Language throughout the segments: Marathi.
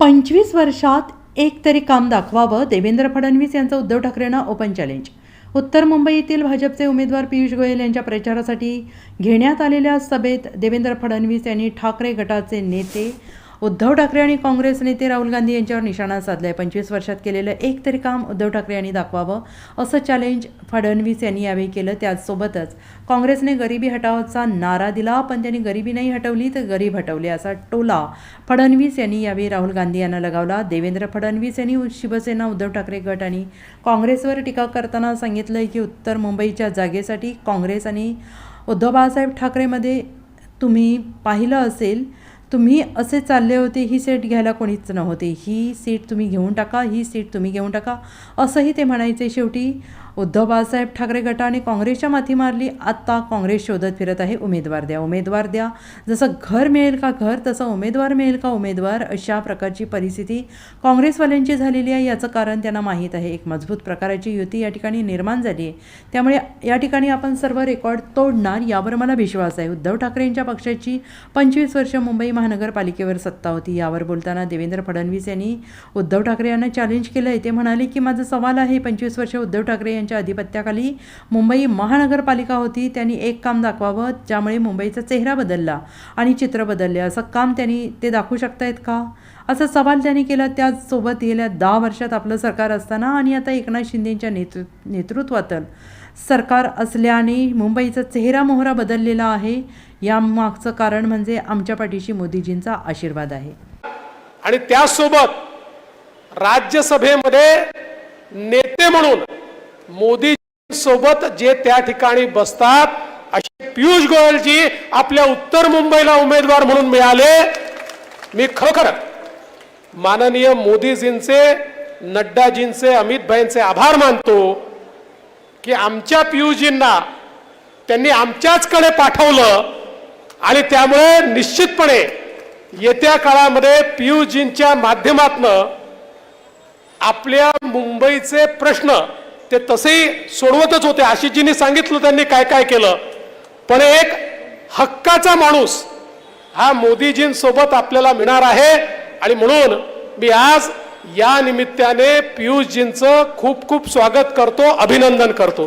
पंचवीस वर्षात एक तरी काम दाखवावं देवेंद्र फडणवीस यांचं उद्धव ठाकरेंना ओपन चॅलेंज उत्तर मुंबईतील भाजपचे उमेदवार पियुष गोयल यांच्या प्रचारासाठी घेण्यात आलेल्या सभेत देवेंद्र फडणवीस यांनी ठाकरे गटाचे नेते उद्धव ठाकरे आणि काँग्रेस नेते राहुल गांधी यांच्यावर निशाणा साधलाय. पंचवीस वर्षात केलेलं एक तरी काम उद्धव ठाकरे यांनी दाखवावं असं चॅलेंज फडणवीस यांनी यावेळी केलं. त्याचसोबतच काँग्रेसने गरिबी हटावचा नारा दिला पण त्यांनी गरिबी नाही हटवली तर गरीब हटवले असा टोला फडणवीस यांनी यावेळी राहुल गांधी यांना लगावला. देवेंद्र फडणवीस यांनी शिवसेना उद्धव ठाकरे गट आणि काँग्रेसवर टीका करताना सांगितलं की उत्तर मुंबईच्या जागेसाठी काँग्रेस आणि उद्धव बाळासाहेब ठाकरेमध्ये तुम्ही पाहिलं असेल तुम्ही असे चालले होते ही सीट घ्यायला कोणीच नव्हते. ही सीट तुम्ही घेऊन टाका ही सीट तुम्ही घेऊन टाका असंही ते म्हणायचे शेवटी. उद्धव बाळासाहेब ठाकरे गटाने काँग्रेसच्या माथी मारली. आत्ता काँग्रेस शोधत फिरत आहे. उमेदवार द्या उमेदवार द्या. जसं घर मिळेल का घर तसं उमेदवार मिळेल का उमेदवार अशा प्रकारची परिस्थिती काँग्रेसवाल्यांची झालेली आहे. याचं कारण त्यांना माहीत आहे. एक मजबूत प्रकाराची युती या ठिकाणी निर्माण झाली आहे. त्यामुळे या ठिकाणी आपण सर्व रेकॉर्ड तोडणार यावर मला विश्वास आहे. उद्धव ठाकरे यांच्या पक्षाची पंचवीस वर्ष मुंबई महानगरपालिकेवर सत्ता होती. यावर बोलताना देवेंद्र फडणवीस यांनी उद्धव ठाकरे यांना चॅलेंज केलं आहे ते म्हणाले की माझा सवाल आहे पंचवीस वर्ष उद्धव ठाकरे यांनी यांच्या अधिपत्याखाली मुंबई महानगरपालिका होती. त्यांनी एक काम दाखवावं ज्यामुळे मुंबईचा चेहरा बदलला आणि चित्र बदलले. असं काम त्यांनी ते दाखवू शकतायत का? असा सवाल त्यांनी केला. त्याचसोबत गेल्या दहा वर्षात आपलं सरकार असताना आणि आता एकनाथ शिंदेच्या नेतृ नेतृत्वातून सरकार असल्याने मुंबईचा चेहरा मोहरा बदललेला आहे. यामागचं कारण म्हणजे आमच्या पाठीशी मोदीजींचा आशीर्वाद आहे. आणि त्यासोबत राज्यसभेमध्ये नेते म्हणून मोदी सोबत जे त्या ठिकाणी बसतात असे पियुष गोयलजी आपल्या उत्तर मुंबईला उमेदवार म्हणून मिळाले. मी खरोखर माननीय मोदीजींचे नड्डाजींचे अमितभाईंचे आभार मानतो की आमच्या पियुषजींना त्यांनी आमच्याचकडे पाठवलं आणि त्यामुळे निश्चितपणे येत्या काळामध्ये पियुषजींच्या माध्यमातनं आपल्या मुंबईचे प्रश्न ते तसेही सोडवतच होते. आशिषजींनी सांगितलं त्यांनी काय काय केलं. पण एक हक्काचा माणूस हा मोदीजींसोबत आपल्याला मिळणार आहे. आणि म्हणून मी आज या निमित्ताने पियुषजींचं खूप खूप स्वागत करतो अभिनंदन करतो.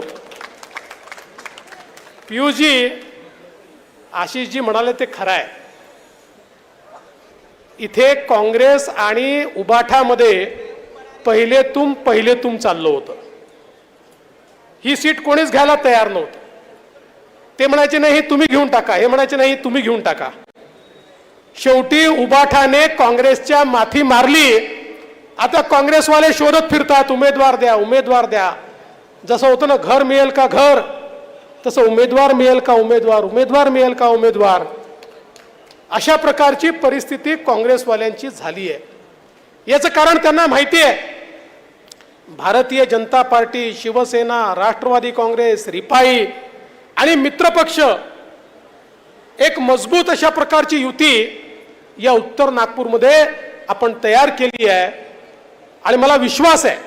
पियुषजी आशिषजी म्हणाले ते खरं आहे. इथे काँग्रेस आणि उबाठामध्ये पहिले तुम पहिले तुम चाललं होतं. ही सीट कोणीच घ्यायला तयार नव्हतं. ते म्हणायचे नाही हे तुम्ही घेऊन टाका. हे म्हणायचे नाही तुम्ही घेऊन टाका. शेवटी उबाठाने काँग्रेसच्या माथी मारली. आता काँग्रेसवाले शोधत फिरतात उमेदवार द्या उमेदवार द्या. जसं होतं ना घर मिळेल का घर? तसं उमेदवार मिळेल का उमेदवार? उमेदवार मिळेल का उमेदवार? अशा प्रकारची परिस्थिती काँग्रेसवाल्यांची झाली आहे याचं कारण त्यांना माहिती आहे भारतीय जनता पार्टी शिवसेना राष्ट्रवादी काँग्रेस रिपाई आणि मित्रपक्ष एक मजबूत अशा प्रकारची युती या उत्तर नागपूरमध्ये आपण तयार केली आहे. आणि मला विश्वास आहे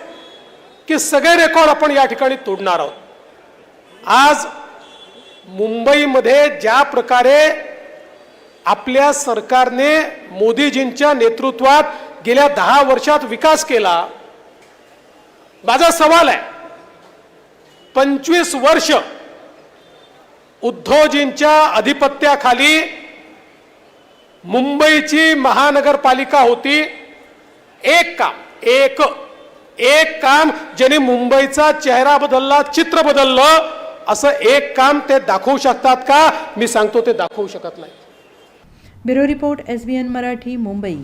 की सगळे रेकॉर्ड आपण या ठिकाणी तोडणार आहोत. आज मुंबईमध्ये ज्या प्रकारे आपल्या सरकारने मोदीजींच्या नेतृत्वात गेल्या दहा वर्षात विकास केला माझा सवाल आहे. पंचवीस वर्ष उद्धवजींच्या अधिपत्याखाली मुंबईची महानगरपालिका होती. एक काम एक एक काम ज्याने मुंबईचा चेहरा बदलला चित्र बदललं असं एक काम ते दाखवू शकतात का? मी सांगतो ते दाखवू शकत नाही bureau report S B N Marathi Mumbai.